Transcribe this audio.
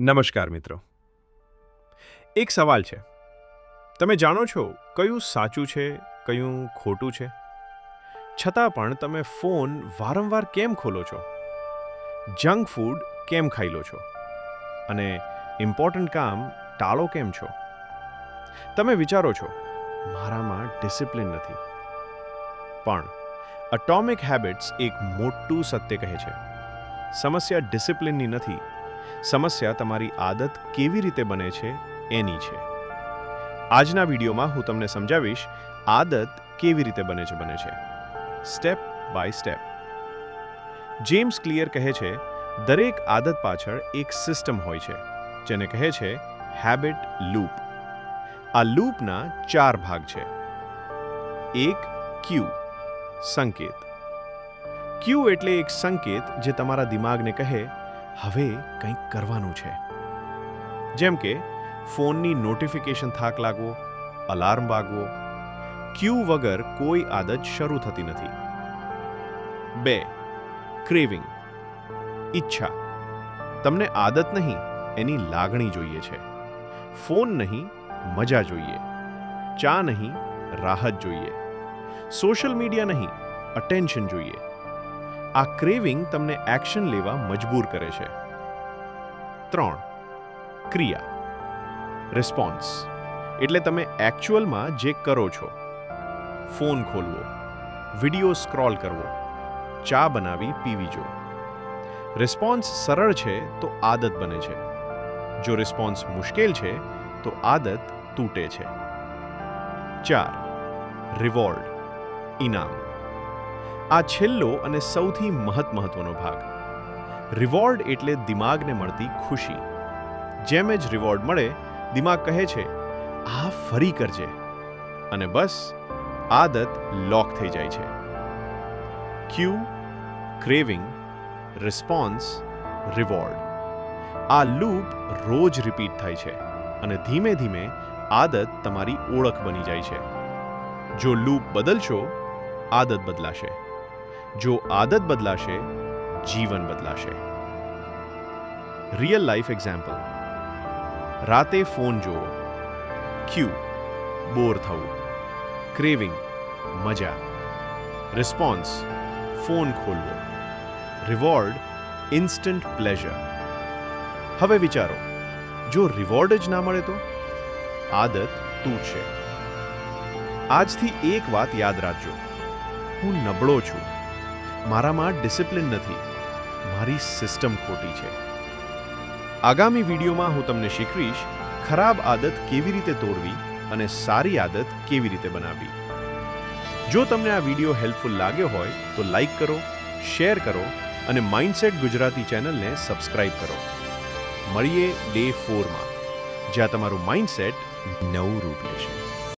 નમસ્કાર મિત્રો. એક સવાલ છે. તમે જાણો છો કયું સાચું છે, કયું ખોટું છે? છતાં પણ તમે ફોન વારંવાર કેમ ખોલો છો? જંક ફૂડ કેમ ખાઈ લો છો? અને ઇમ્પોર્ટન્ટ કામ ટાળો કેમ છો? તમે વિચારો છો, મારામાં ડિસિપ્લિન નથી. પણ અટોમિક હેબિટ્સ એક મોટું સત્ય કહે છે. સમસ્યા ડિસિપ્લિનની નથી સમસ્યા તમારી આદત કેવી રીતે બને છે એની છે. આજના વિડીયોમાં હું તમને સમજાવીશ આદત કેવી રીતે બને છે બને છે. Step by step James Clear કહે છે, દરેક આદત પાછળ એક સિસ્ટમ હોય છે, જેને કહે છે હેબિટ લૂપ આ લૂપના ચાર ભાગ છે. એક, ક્યુ, સંકેત. ક્યુ એટલે એક સંકેત જે તમારા દિમાગને કહે હવે કંઈક કરવાનું છે. જેમ કે, ફોનની નોટિફિકેશન થાક લાગવો અલાર્મ વાગવો ક્યુ વગર કોઈ આદત શરૂ થતી નથી. બે ક્રેવિંગ ઈચ્છા. તમને આદત નહીં, એની લાગણી જોઈએ છે. ફોન નહીં, મજા જોઈએ. ચા નહીં, રાહત જોઈએ. સોશિયલ મીડિયા નહીં અટેન્શન જોઈએ. આ ક્રેવિંગ તમને એક્શન લેવા મજબૂર કરે છે. ત્રણ, ક્રિયા. રિસ્પોન્સ એટલે તમે એકચ્યુઅલમાં જે કરો છો, ફોન ખોલવો વીડિયો સ્ક્રોલ કરવો, ચા બનાવી પીવી જો. રિસ્પોન્સ સરળ છે તો આદત બને છે. જો રિસ્પોન્સ મુશ્કેલ છે તો આદત તૂટે છે. ચાર રિવોર્ડ ઇનામ. આ છેલ્લો અને સૌથી મહત, મહત્વનો ભાગ. રિવોર્ડ એટલે દિમાગને મળતી ખુશી. જેમ જ રિવોર્ડ મળે, દિમાગ કહે છે, આ ફરી કરજે. અને બસ, આદત લોક થઈ જાય છે. Cue, craving, response, reward. આ લૂપ રોજ રિપીટ થાય છે અને ધીમે ધીમે આદત તમારી ઓળખ બની જાય છે. જો લૂપ બદલશો, આદત બદલાશે. જો આદત બદલાશે, જીવન બદલાશે. રિયલ લાઈફ એક્ઝામ્પલ રાતે ફોન જોવો ક્યુ બોર થવું. ક્રેવિંગ મજા. રિસ્પોન્સ ફોન ખોલવો. રિવોર્ડ ઇન્સ્ટન્ટ પ્લેઝર હવે વિચારો. જો રિવોર્ડ જ ના મળે તો? આદત તૂટશે. આજથી એક વાત યાદ રાખજો. હું નબળો છું. મારામાં ડિસિપ્લિન નથી. મારી સિસ્ટમ ખોટી છે. આગામી વિડીયોમાં હું તમને શીખવીશ ખરાબ આદત કેવી રીતે તોડવી અને સારી આદત કેવી રીતે બનાવવી. જો તમને આ વીડિયો હેલ્પફુલ લાગ્યો હોય તો લાઈક કરો, શેર કરો અને માઇન્ડસેટ ગુજરાતી ચેનલને સબસ્ક્રાઇબ કરો. મળીએ ડે ફોરમાં, જ્યાં તમારું માઇન્ડસેટ નવું રૂપ લેશે.